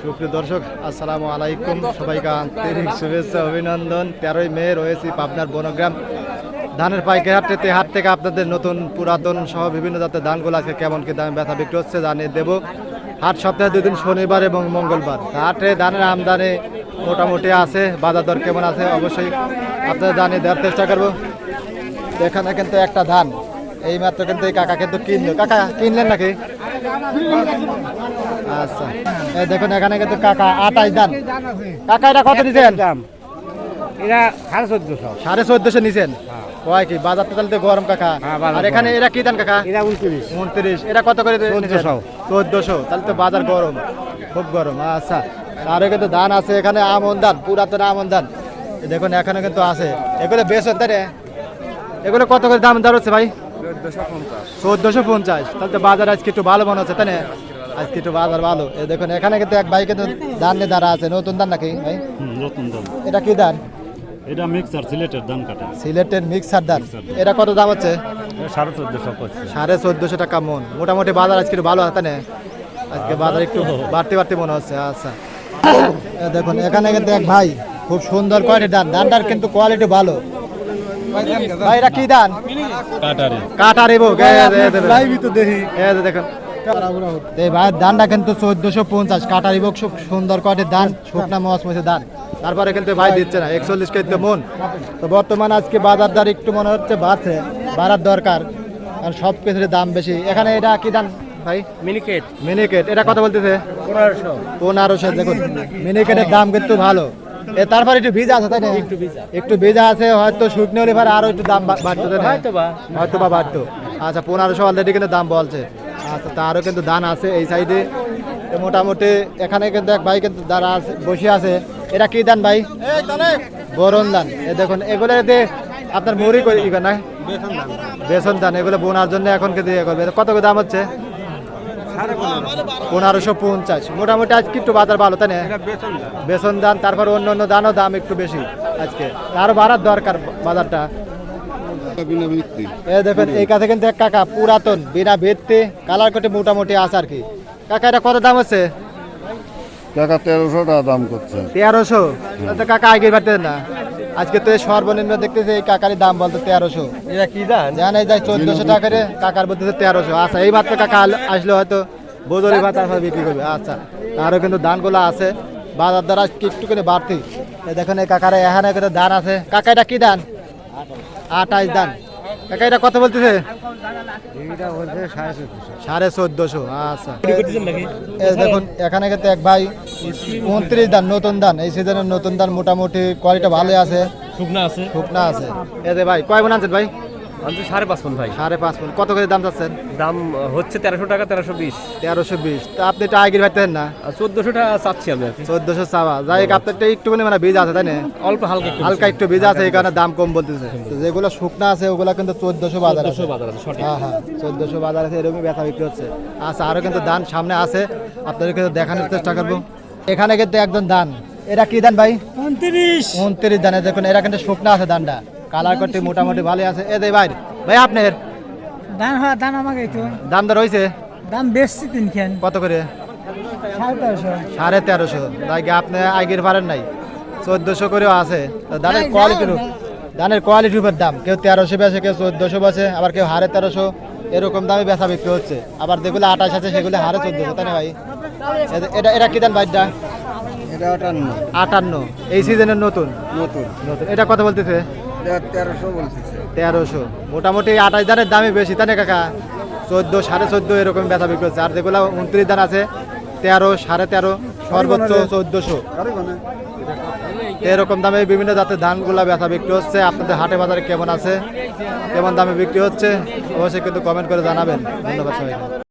সুপ্রিয় দর্শক, আসসালামু আলাইকুম। সবাইকে আন্তরিক শুভেচ্ছা, অভিনন্দন। তেরোই মে রয়েছি পাবনার বনগ্রাম ধানের পাইকারি হাট থেকে হাট থেকে আপনাদের নতুন পুরাতন সহ বিভিন্ন জাতের ধানগুলো আজকে কেমন কি দামে ব্যথা বিক্রি হচ্ছে জানিয়ে দেবো। হাট সপ্তাহে দুদিন শনিবার এবং মঙ্গলবার। হাটে ধানের আমদানি মোটামুটি আছে, বাজার দর কেমন আছে অবশ্যই আপনাদের জানিয়ে দেওয়ার চেষ্টা করব। এখানে কিন্তু একটা ধান। এই মাত্র কিন্তু এই কাকা কিন্তু কিনলো। কাকা কিনলেন নাকি? আচ্ছা। এই দেখুন এখানে কিন্তু কাকা আটাইশ দান কাকা এটা কত নিছেন? দাম। এরা সাড়ে চোদ্দশো। সাড়ে চোদ্দশো নিছেন? কয় কি বাজার তো তাহলে তো গরম কাকা। হ্যাঁ, আর এখানে এরা কি দান কাকা? এরা উনত্রিশ। উনত্রিশ। এটা কত করে চোদ্দশো। চোদ্দশো। তাহলে তো বাজার গরম। খুব গরম। আচ্ছা। আরও কিন্তু ধান আছে। এখানে আমন ধান পুরাতন আমন ধান। দেখুন এখানে কিন্তু আছে। এগুলো বেসন তাই না? এগুলো কত করে দাম দর হচ্ছে ভাই? চোদ্দশো পঞ্চাশ। তাহলে তো বাজার আজকে একটু ভালো মনে হচ্ছে তাই না? আজকে একটু বাজার ভালো। এই দেখুন এখানে কিন্তু এক ভাই কিন্তু ধান নিয়ে দাঁড়া আছে। নতুন ধান নাকি ভাই? নতুন দাম এটা কি ধান? এটা মিক্সার সিলেটের ধান কাটা। সিলেটের মিক্সার ধান। এটা কত দাম হচ্ছে? সাড়ে চোদ্দশো সাড়ে চোদ্দশো টাকা মন। মোটামুটি বাজার আজকে একটু ভালো আছে না? আজকে বাজার একটু বাড়তি বাড়তি মনে হচ্ছে আচ্ছা। দেখুন এখানে কিন্তু এক ভাই খুব সুন্দর কোয়ালিটি ধান। ধানটার কিন্তু কোয়ালিটি ভালো। ভাই এটা কি ধান কাটারে কাটার এবো তো দেখি। এই ভাই ধানটা কিন্তু চোদ্দশো পঞ্চাশ। কাটার সুন্দর ধান শুকনা মস মসে ধান তারপরে কিন্তু ভাই দিচ্ছে না একচল্লিশ কেজি মন। তো বর্তমানে আজকে বাজার দর একটু মনে হচ্ছে বাড়ছে বাড়ার দরকার। সব কিছুর দাম বেশি। এখানে এটা কি দাম ভাই? মিনিকেট। মিনিকেট এটা কত বলতেছে? পনেরোশো। পনেরোশো দেখুন। মিনিকেটের দাম কিন্তু ভালো। তারপর একটু ভিজা আছে তাই না? একটু ভিজা। একটু ভিজা আছে হয়তো শুকনো হলে ভাই আরও একটু দাম বাড়তো তাই না? হয়তো বা। হয়তো বা বাড়তো। আচ্ছা পনেরোশো অলরেডি কিন্তু দাম বলছে। আচ্ছা তারও কিন্তু দান আছে এই সাইডে মোটামুটি এখানে কিন্তু এক ভাই কিন্তু দাঁড়া আছে বসে আছে। এটা কি দান ভাই? বরণ দান। এ দেখুন এগুলো এতে আপনার মুড়ি করে না? বেসন দান। এগুলো বোনার জন্য এখন কিন্তু ইয়ে করবে। কত করে দাম হচ্ছে? পনেরোশো পঞ্চাশ। মোটামুটি আজকে একটু বাজার ভালো তাই না? বেসন দান তারপর অন্য অন্য দানও দাম একটু বেশি আজকে। আরও বাড়ার দরকার বাজারটা। এ দেখুন এই কাছে কিন্তু এক কাকা পুরাতন বিনা ভিত্তি কালার কোটে মোটামুটি আছে আর কি। কাকা এটা কত দাম হচ্ছে? টাকা তেরোশো টাকা দাম করছে। তেরোশো? তো কাকা আগে বাড়তে না। আজকে তো সর্বনিম্ন দেখতেছে এই কাকারি দাম বলতে তেরোশো। এরা কি দাম? জানাই যায় চোদ্দশো টাকা রে কাকার বলতেছে তেরোশো। আচ্ছা এই মাত্র কাকা আসলে হয়তো বোজরি ভাত বিক্রি করবে। আচ্ছা আরও কিন্তু দানগুলো আছে। বাজার দ্বারা একটুখানি একটু করে বাড়তি দেখুন এই কাকারে এখানে ধান আছে। কাকা এটা কি দান আটাইশ ধান। কাকা এটা কত বলতেছে? সাড়ে চোদ্দশো। আচ্ছা। দেখুন এখানে কিন্তু এক ভাই উনত্রিশ দান নতুন ধান। এই সিজনের নতুন ধান মোটামুটি কোয়ালিটি ভালোই আছে। শুকনা আছে। শুকনা আছে। এ যে ভাই কয় বোন আছে ভাই? আমি সাড়ে পাঁচ মন ভাই। সাড়ে পাঁচ মন। কত করে দাম চাচ্ছেন? দাম হচ্ছে তেরোশো টাকা তেরোশো বিশ। তেরোশো বিশ। তা আপনি এটা আগের ভাইতেন না? চোদ্দশো টাকা চাচ্ছি আমি। চোদ্দশো চাওয়া। যাই হোক আপনারটা একটুখানি মানে বীজ আছে তাই না? অল্প হালকা একটু হালকা একটু বীজ আছে এই কারণে দাম কম বলতেছে। যেগুলো শুকনা আছে ওগুলো কিন্তু চোদ্দশো বাজার আছে। হ্যাঁ হ্যাঁ চোদ্দশো বাজার আছে এরকমই ব্যথা বিক্রি হচ্ছে। আচ্ছা আরও কিন্তু দান সামনে আছে। আপনাদের কিন্তু দেখানোর চেষ্টা করব। এখানে কিন্তু একজন দান এরা কি দান ভাই? উনত্রিশ। উনত্রিশ দানে দেখুন এরা কিন্তু শুকনা আছে ধানটা। কালার করতে মোটামুটি ভালো আছে। এ দেই ভাই ভাই আপনার দাম হ্যাঁ দাম আমাকে তো দাম দর হয়েছে দাম বেশি তিনখান কত করে? সাড়ে তেরোশো। তাই কি আপনি আগের পারেন নাই? চোদ্দশো করেও আছে। তো ধানের নাই, কোয়ালিটির নাই, ধানের কোয়ালিটির উপর দাম। কেউ তেরোশো বেছে কেউ চোদ্দশো বেছে আবার কেউ হারে তেরোশো। এরকম দামে বেচা বিক্রি হচ্ছে। আবার যেগুলো আঠাশ আছে সেগুলো হারে চোদ্দশো তাই না ভাই? এটা এটা কি দাম ভাইটা? এটা আটান্ন। আটান্ন। এই সিজনের নতুন? নতুন। নতুন। এটা কথা বলতেছে? তেরোশো মোটামুটি আঠাশ দানের দামই বেশি তাই না কাকা? চোদ্দ সাড়ে চোদ্দ এরকম বেচা বিক্রি হচ্ছে। আর যেগুলো উনত্রিশ দান আছে তেরো সাড়ে তেরো সর্বোচ্চ চোদ্দোশো। এরকম দামে বিভিন্ন জাতের ধানগুলা ব্যথা বিক্রি হচ্ছে। আপনাদের হাটে বাজারে কেমন আছে কেমন দামে বিক্রি হচ্ছে অবশ্যই কিন্তু কমেন্ট করে জানাবেন। ধন্যবাদ সবাইকে।